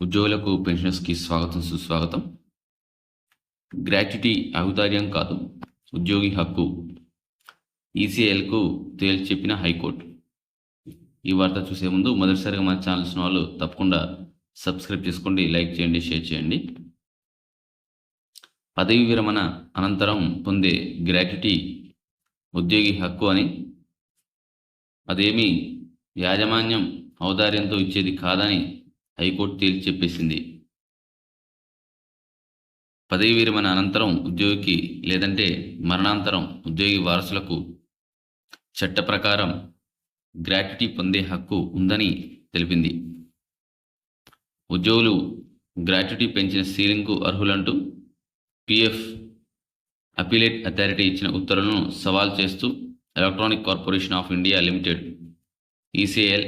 ఉద్యోగులకు పెన్షనర్స్కి స్వాగతం సుస్వాగతం. గ్రాట్యుటీ ఔదార్యం కాదు ఉద్యోగి హక్కు. ఈసీఎల్కు తేల్చి చెప్పిన హైకోర్టు. ఈ వార్త చూసే ముందు మొదటిసారిగా మన ఛానల్స్ వాళ్ళు తప్పకుండా సబ్స్క్రైబ్ చేసుకోండి లైక్ చేయండి షేర్ చేయండి. పదవి విరమణ అనంతరం పొందే గ్రాట్యుటీ ఉద్యోగి హక్కు అని. అదేమి యాజమాన్యం ఔదార్యంతో ఇచ్చేది కాదని హైకోర్టు తేల్చి చెప్పేసింది. పదవి విరమణ అనంతరం ఉద్యోగికి లేదంటే మరణాంతరం ఉద్యోగి వారసులకు చట్ట ప్రకారం గ్రాట్యుటీ పొందే హక్కు ఉందని తెలిపింది. ఉద్యోగులు గ్రాట్యుటీ పెంచిన సీలింగ్కు అర్హులంటూ పిఎఫ్ అపీలేట్ అథారిటీ ఇచ్చిన ఉత్తర్వులను సవాల్ చేస్తూ electronic corporation of India limited ECIL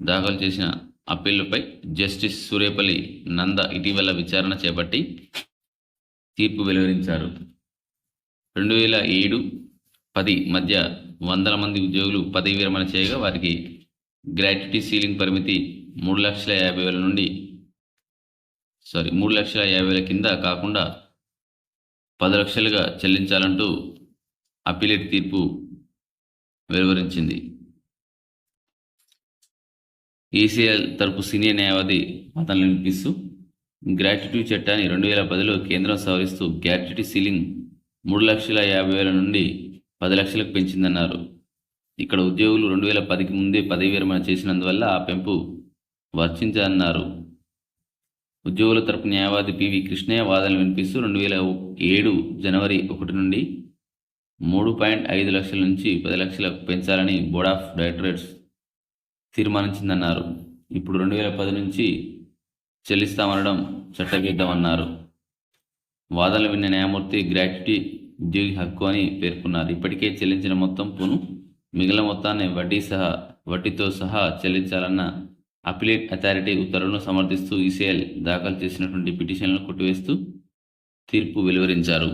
దాఖలు చేసిన అప్పీళ్ళపై జస్టిస్ సూరేపల్లి నంద ఇటీవల విచారణ చేపట్టి తీర్పు వెలువరించారు. రెండు వేల ఏడు పది మధ్య వందల మంది ఉద్యోగులు పదవి విరమణ చేయగా వారికి గ్రాట్యుటీ సీలింగ్ పరిమితి మూడు లక్షల యాభై వేల నుండి సారీ మూడు లక్షల యాభై వేల కింద కాకుండా పది లక్షలుగా చెల్లించాలంటూ అప్పీలేట్ తీర్పు వెలువరించింది. ఈసీఎల్ తరపు సీనియర్ న్యాయవాది మతం వినిపిస్తూ గ్రాట్యుటీ చట్టాన్ని రెండు వేల పదిలో కేంద్రం సవరిస్తూ గ్రాట్యుటీ సీలింగ్ మూడు లక్షల యాభై వేల నుండి పది లక్షలకు పెంచిందన్నారు. ఇక్కడ ఉద్యోగులు రెండు వేల పదికి ముందే పదవి విరమణ చేసినందువల్ల ఆ పెంపు వర్తించన్నారు ఉద్యోగుల తరపు న్యాయవాది పివి కృష్ణయ్య వాదనలు వినిపిస్తూ రెండు వేల ఏడు జనవరి ఒకటి నుండి మూడు పాయింట్ ఐదు లక్షల నుంచి పది లక్షలకు పెంచాలని బోర్డ్ ఆఫ్ డైరెక్టరేట్స్ తీర్మానించిందన్నారు. ఇప్పుడు రెండు వేల పది నుంచి చెల్లిస్తామనడం చట్టవిరుద్ధమన్నారు. వాదనలు విన్న న్యాయమూర్తి గ్రాట్యుటీ ఉద్యోగి హక్కు అని పేర్కొన్నారు. ఇప్పటికే చెల్లించిన మొత్తం పును మిగిలిన మొత్తాన్ని వడ్డీ సహా వడ్డీతో సహా చెల్లించాలన్న అపిలేట్ అథారిటీ ఉత్తర్వులను సమర్థిస్తూ ఈసీఎల్ దాఖలు చేసినటువంటి పిటిషన్లను కొట్టివేస్తూ తీర్పు వెలువరించారు.